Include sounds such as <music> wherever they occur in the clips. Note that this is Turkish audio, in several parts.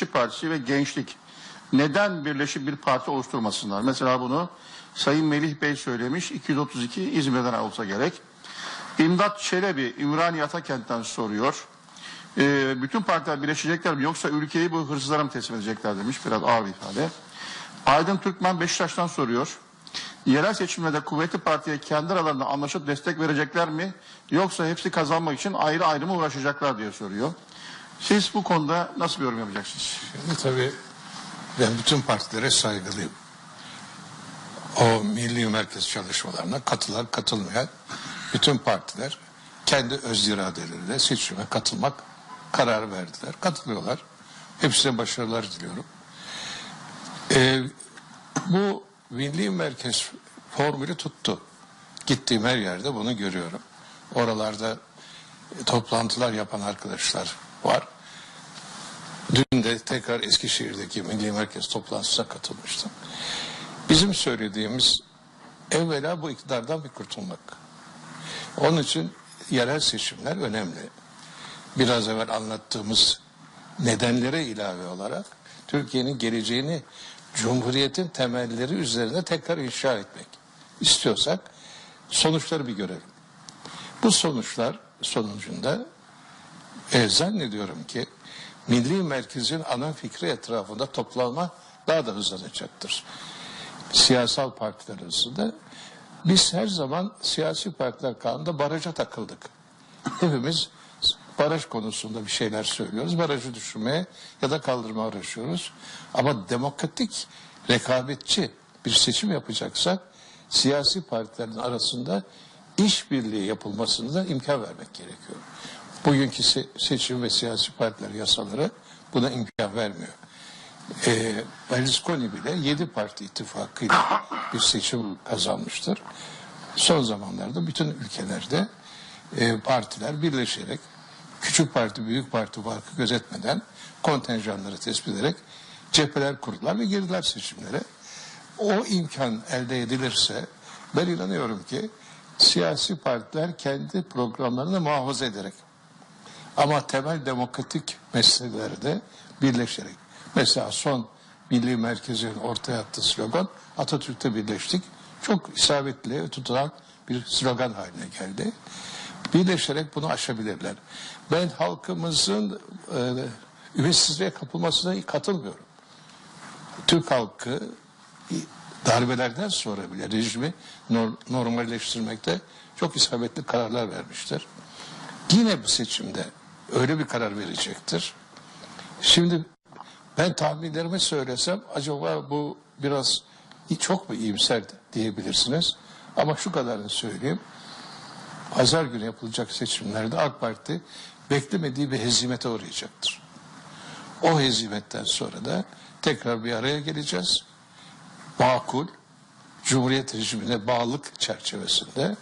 İşçi Partisi ve Gençlik neden birleşip bir parti oluşturmasınlar? Mesela bunu Sayın Melih Bey söylemiş. 232 İzmir'den olsa gerek. İmdat Çelebi Ümraniye Atakent'ten soruyor. Ee, bütün partiler birleşecekler mi yoksa ülkeyi bu hırsızlara mı teslim edecekler demiş. Biraz ağır bir ifade. Aydın Türkmen Beşiktaş'tan soruyor. Yerel seçimlerde kuvvetli partiye kendi aralarında anlaşıp destek verecekler mi? Yoksa hepsi kazanmak için ayrı ayrı mı uğraşacaklar diye soruyor. Siz bu konuda nasıl bir yorum yapacaksınız? Şimdi tabii ben bütün partilere saygılıyım. O milli merkez çalışmalarına katılan katılmayan bütün partiler kendi öz iradeleriyle seçime katılmak kararı verdiler. Katılıyorlar. Hepsine başarılar diliyorum. Ee, bu milli merkez formülü tuttu. Gittiğim her yerde bunu görüyorum. Oralarda toplantılar yapan arkadaşlar var. Dün de tekrar Eskişehir'deki Milli Merkez toplantısına katılmıştım. Bizim söylediğimiz evvela bu iktidardan bir kurtulmak. Onun için yerel seçimler önemli. Biraz evvel anlattığımız nedenlere ilave olarak Türkiye'nin geleceğini Cumhuriyet'in temelleri üzerine tekrar inşa etmek istiyorsak sonuçları bir görelim. Bu sonuçlar sonucunda e, zannediyorum ki milli merkezin ana fikri etrafında toplanma daha da hızlanacaktır. Siyasal partiler arasında biz her zaman siyasi partiler kanunda baraja takıldık. Hepimiz baraj konusunda bir şeyler söylüyoruz. Barajı düşürmeye ya da kaldırmaya uğraşıyoruz. Ama demokratik, rekabetçi bir seçim yapacaksak siyasi partilerin arasında işbirliği yapılmasını da imkan vermek gerekiyor. Bugünkü se- seçim ve siyasi partiler yasaları buna imkan vermiyor. Ee, Berlusconi bile yedi parti ittifakıyla bir seçim kazanmıştır. Son zamanlarda bütün ülkelerde e, partiler birleşerek küçük parti büyük parti farkı gözetmeden kontenjanları tespit ederek cepheler kurdular ve girdiler seçimlere. O imkan elde edilirse ben inanıyorum ki siyasi partiler kendi programlarını muhafaza ederek ama temel demokratik meselelerde birleşerek. Mesela son Milli Merkez'in ortaya attığı slogan Atatürk'te birleştik. Çok isabetli tutulan bir slogan haline geldi. Birleşerek bunu aşabilirler. Ben halkımızın e, ümitsizliğe kapılmasına katılmıyorum. Türk halkı darbelerden sonra bile rejimi nor- normalleştirmekte çok isabetli kararlar vermiştir. Yine bu seçimde öyle bir karar verecektir. Şimdi ben tahminlerimi söylesem acaba bu biraz çok mu iyimser diyebilirsiniz. Ama şu kadarını söyleyeyim. Pazar günü yapılacak seçimlerde AK Parti beklemediği bir hezimete uğrayacaktır. O hezimetten sonra da tekrar bir araya geleceğiz. Makul, Cumhuriyet rejimine bağlılık çerçevesinde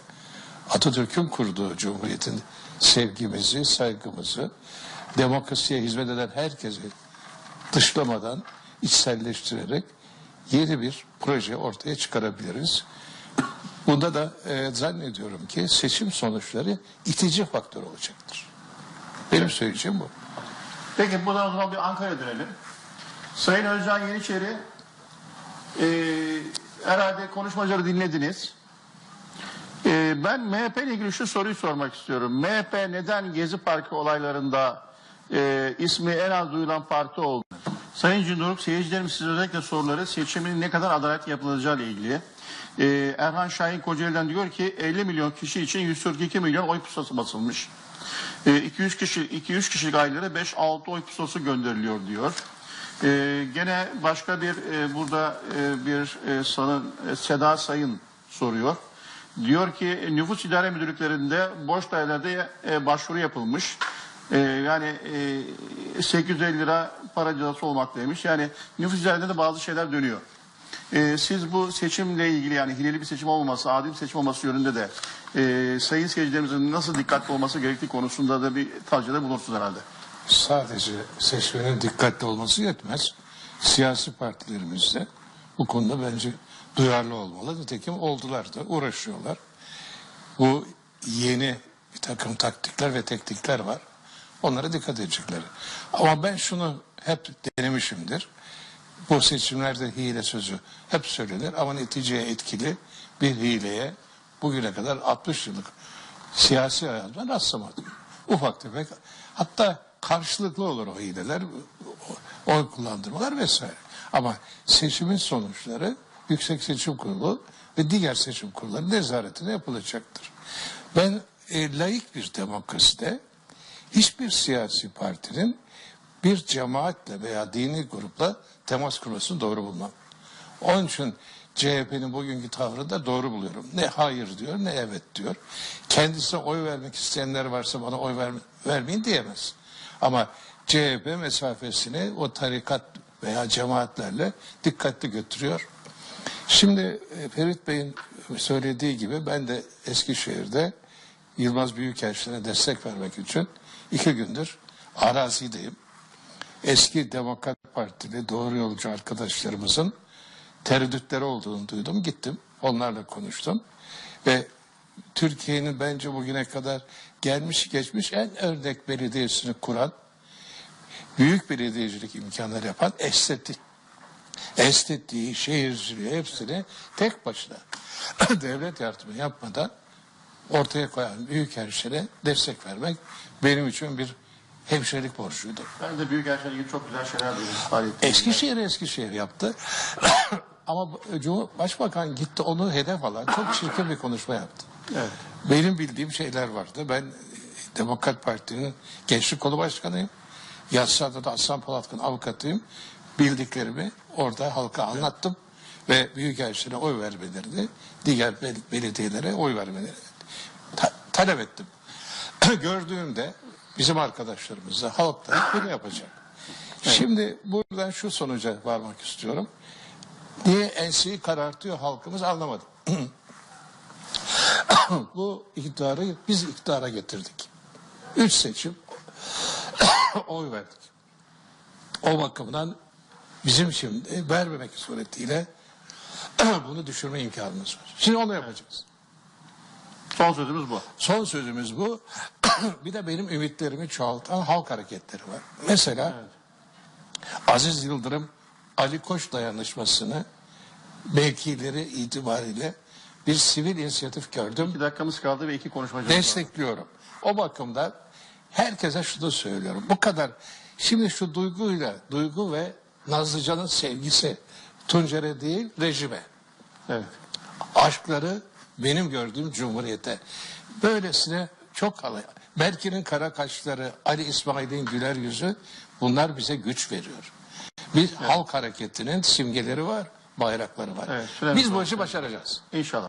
Atatürk'ün kurduğu Cumhuriyet'in sevgimizi, saygımızı, demokrasiye hizmet eden herkesi dışlamadan içselleştirerek yeni bir proje ortaya çıkarabiliriz. Bunda da e, zannediyorum ki seçim sonuçları itici faktör olacaktır. Benim söyleyeceğim bu. Peki buradan o zaman bir Ankara'ya dönelim. Sayın Özcan Yeniçeri e, herhalde konuşmacıları dinlediniz. E, ben MHP ile ilgili şu soruyu sormak istiyorum. MHP neden Gezi Parkı olaylarında e, ismi en az duyulan parti oldu? Sayın Cunduruk seyircilerimiz size özellikle soruları seçimin ne kadar adalet yapılacağı ile ilgili. E, Erhan Şahin Kocaeli'den diyor ki 50 milyon kişi için 142 milyon oy pusulası basılmış. E, 200 kişi 200 kişilik ailelere 5-6 oy pusulası gönderiliyor diyor. E, gene başka bir e, burada e, bir e, sanın e, Seda Sayın soruyor. Diyor ki nüfus idare müdürlüklerinde boş dairelerde e, başvuru yapılmış. E, yani e, 850 lira para cezası olmaktaymış. Yani nüfus idarelerinde de bazı şeyler dönüyor. E, siz bu seçimle ilgili yani hileli bir seçim olmaması, adil bir seçim olması yönünde de e, sayın seyircilerimizin nasıl dikkatli olması gerektiği konusunda da bir tavsiyede bulursunuz herhalde. Sadece seçmenin dikkatli olması yetmez. Siyasi partilerimiz de bu konuda bence duyarlı olmalı. Nitekim oldular da uğraşıyorlar. Bu yeni bir takım taktikler ve teknikler var. Onlara dikkat edecekler. Ama ben şunu hep denemişimdir. Bu seçimlerde hile sözü hep söylenir ama neticeye etkili bir hileye bugüne kadar 60 yıllık siyasi hayatımda rastlamadım. Ufak tefek hatta karşılıklı olur o hileler, oy kullandırmalar vesaire. Ama seçimin sonuçları Yüksek Seçim Kurulu ve diğer seçim kurulları nezaretine yapılacaktır. Ben e, laik bir demokraside hiçbir siyasi partinin bir cemaatle veya dini grupla temas kurmasını doğru bulmam. Onun için CHP'nin bugünkü tavrını da doğru buluyorum. Ne hayır diyor ne evet diyor. Kendisine oy vermek isteyenler varsa bana oy ver, vermeyin diyemez. Ama CHP mesafesini o tarikat veya cemaatlerle dikkatli götürüyor. Şimdi e, Ferit Bey'in söylediği gibi ben de Eskişehir'de Yılmaz Büyükelçi'ne destek vermek için iki gündür arazideyim. Eski Demokrat Partili doğru yolcu arkadaşlarımızın tereddütleri olduğunu duydum. Gittim, onlarla konuştum. Ve Türkiye'nin bence bugüne kadar gelmiş geçmiş en örnek belediyesini kuran, büyük belediyecilik imkanları yapan estetik estetiği, şehirciliği hepsini tek başına <clears throat> devlet yardımı yapmadan ortaya koyan büyük hemşire destek vermek benim için bir hemşirelik borcuydu. Ben de Büyükelçilerle ilgili çok güzel şeyler duydum. Eskişehir Eskişehir yaptı. <clears throat> Ama Cumhur Başbakan gitti onu hedef alan çok çirkin bir konuşma yaptı. Evet. Benim bildiğim şeyler vardı. Ben e, Demokrat Parti'nin gençlik kolu başkanıyım. Yassıada da Aslan Polat'ın avukatıyım. Bildiklerimi orada halka anlattım. Ve Büyükelçilere oy vermelerini, diğer bel- belediyelere oy vermelerini ta- talep ettim. <clears throat> Gördüğümde bizim arkadaşlarımız da halk da bunu yapacak. Şimdi buradan şu sonuca varmak istiyorum. Niye enseyi karartıyor halkımız anlamadım. <clears throat> Bu iktidarı biz iktidara getirdik. Üç seçim <laughs> oy verdik. O bakımdan bizim şimdi vermemek suretiyle <clears throat> bunu düşürme imkanımız var. Şimdi onu yapacağız. Son sözümüz bu. Son sözümüz bu. <clears throat> bir de benim ümitlerimi çoğaltan halk hareketleri var. Mesela Aziz Yıldırım Ali Koç dayanışmasını mevkileri itibariyle bir sivil inisiyatif gördüm. Bir dakikamız kaldı ve iki konuşmacımız var. Destekliyorum. O bakımdan herkese şunu söylüyorum. Bu kadar. Şimdi şu duyguyla, duygu ve Nazlıcan'ın sevgisi Tuncer'e değil rejime. Evet. Aşkları benim gördüğüm cumhuriyete. Böylesine çok alay. Berkin'in kara kaşları, Ali İsmail'in güler yüzü bunlar bize güç veriyor. Bir halk hareketinin simgeleri var, bayrakları var. Evet, Biz bu işi başaracağız. İnşallah.